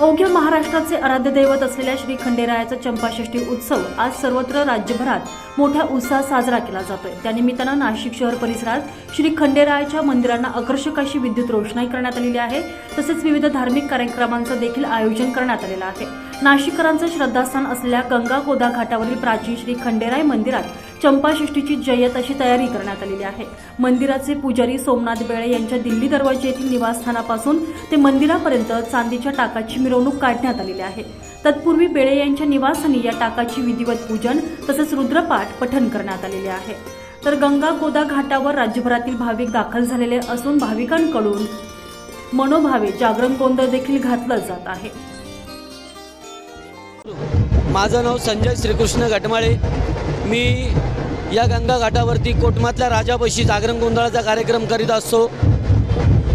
अवघ्या महाराष्ट्राचे आराध्य दैवत असलेल्या श्री खंडेरायाचा चंपाषष्ठी उत्सव आज सर्वत्र राज्यभरात मोठ्या उत्साहात साजरा केला जातोय. त्यानिमित्तानं नाशिक शहर परिसरात श्री खंडेरायाच्या मंदिरांना आकर्षक अशी विद्युत रोषणाई करण्यात आलेली आहे. तसेच विविध धार्मिक कार्यक्रमांचं देखील आयोजन करण्यात आलेलं आहे. नाशिककरांचं श्रद्धास्थान असलेल्या गंगा गोदा घाटावरील प्राचीन श्री खंडेराय मंदिरात चंपाषष्ठीची जय्यत अशी तयारी करण्यात आलेली आहे. मंदिराचे पुजारी सोमनाथ बेळे यांच्या दिल्ली दरवाजे येथील निवासस्थानापासून ते मंदिरापर्यंत चांदीच्या टाकाची मिरवणूक काढण्यात आलेली आहे. तत्पूर्वी बेळे यांच्या निवासस्थानी या टाकाची विधिवत पूजन तसेच रुद्रपाठ पठण करण्यात आलेले आहे. तर गंगा गोदा घाटावर राज्यभरातील भाविक दाखल झालेले असून भाविकांकडून मनोभावे जागरण गोंधळ देखील घातलं जात आहे. माझं नाव संजय श्रीकृष्ण घटमाळे. मी या गंगा घाटावरती कोटमातल्या राजापशी जागरण गोंधळाचा कार्यक्रम करीत असतो.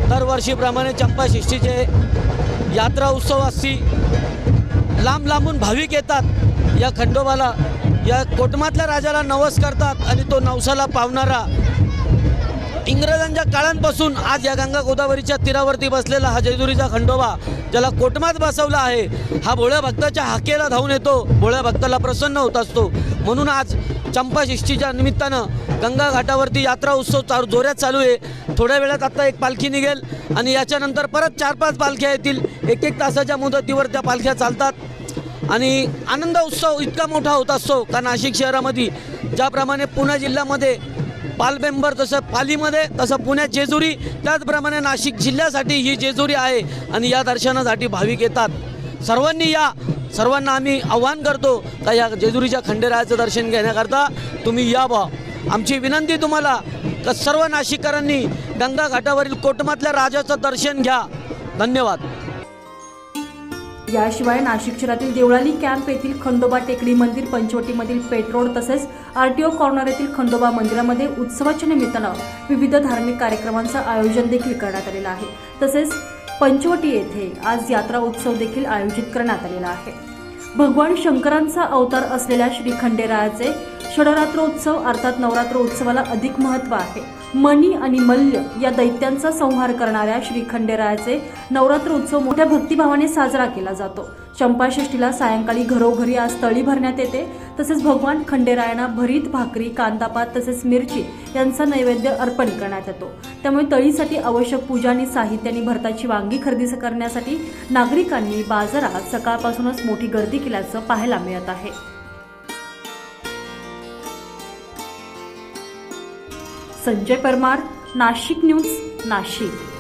दरवर्षीप्रमाणे चंपाषष्ठीचे यात्रा उत्सव असती लांब लांबून भाविक येतात. या खंडोबाला या कोटमातल्या राजाला नवस करतात आणि तो नवसाला पावणारा इंग्रजांच्या काळांपासून आज या गंगा गोदावरीच्या तीरावरती बसलेला हा जयदुरीचा खंडोबा ज्याला कोटमात बसवला आहे हा भोळ्या भक्ताच्या हाकेला धावून येतो. भोळ्या भक्ताला प्रसन्न होत असतो. म्हणून आज चंपाषष्ठीच्या निमित्तानं गंगा घाटावरती यात्रा उत्सव चालू जोऱ्यात चालू आहे. थोड्या वेळात आत्ता एक पालखी निघेल आणि याच्यानंतर परत चार पाच पालख्या येतील. एक एक तासाच्या मुदतीवर त्या पालख्या चालतात. आणि आनंद उत्सव इतका मोठा होत असतो का नाशिक शहरामध्ये. ज्याप्रमाणे पुणे जिल्ह्यामध्ये पालबेंबर तसं पालीमध्ये तसं पुण्यात जेजुरी. त्याचप्रमाणे नाशिक जिल्ह्यासाठी ही जेजुरी आहे आणि या दर्शनासाठी भाविक येतात. सर्वांनी या. सर्वांना आम्ही आव्हान करतो का या जेजुरीच्या खंडेरायाचं दर्शन घेण्याकरता तुम्ही या बा आमची विनंती तुम्हाला का सर्व नाशिककरांनी गंगा घाटावरील कोटमातल्या राजाचं दर्शन घ्या. धन्यवाद. याशिवाय नाशिक शहरातील देवळाली कॅम्प येथील खंडोबा टेकडी मंदिर पंचवटीमधील पेट्रोल तसेच आरटीओ कॉर्नर येथील खंडोबा मंदिरामध्ये उत्सवाच्या निमित्तानं विविध धार्मिक कार्यक्रमांचं आयोजन देखील करण्यात आलेलं आहे. तसेच पंचवटी येथे आज यात्रा उत्सव देखील आयोजित करण्यात आलेला आहे. भगवान शंकरांचा अवतार असलेल्या श्री खंडेरायाचे षडरात्रोत्सव अर्थात नवरात्र उत्सवाला अधिक महत्त्व आहे. मणी आणि मल्ल या दैत्यांचा संहार करणाऱ्या श्री खंडेरायाचे नवरात्र उत्सव मोठ्या भक्तिभावाने साजरा केला जातो. चंपाषष्ठीला सायंकाळी घरोघरी आज तळी भरण्यात येते. तसेच भगवान खंडेरायांना भरीत भाकरी कांदापात तसेच मिरची यांचा नैवेद्य अर्पण करण्यात येतो. त्यामुळे तळीसाठी आवश्यक पूजा आणि साहित्य आणि भरताची वांगी खरेदी करण्यासाठी नागरिकांनी बाजारात सकाळपासूनच मोठी गर्दी केल्याचं पाहायला मिळत आहे. संजय परमार नाशिक न्यूज नाशिक.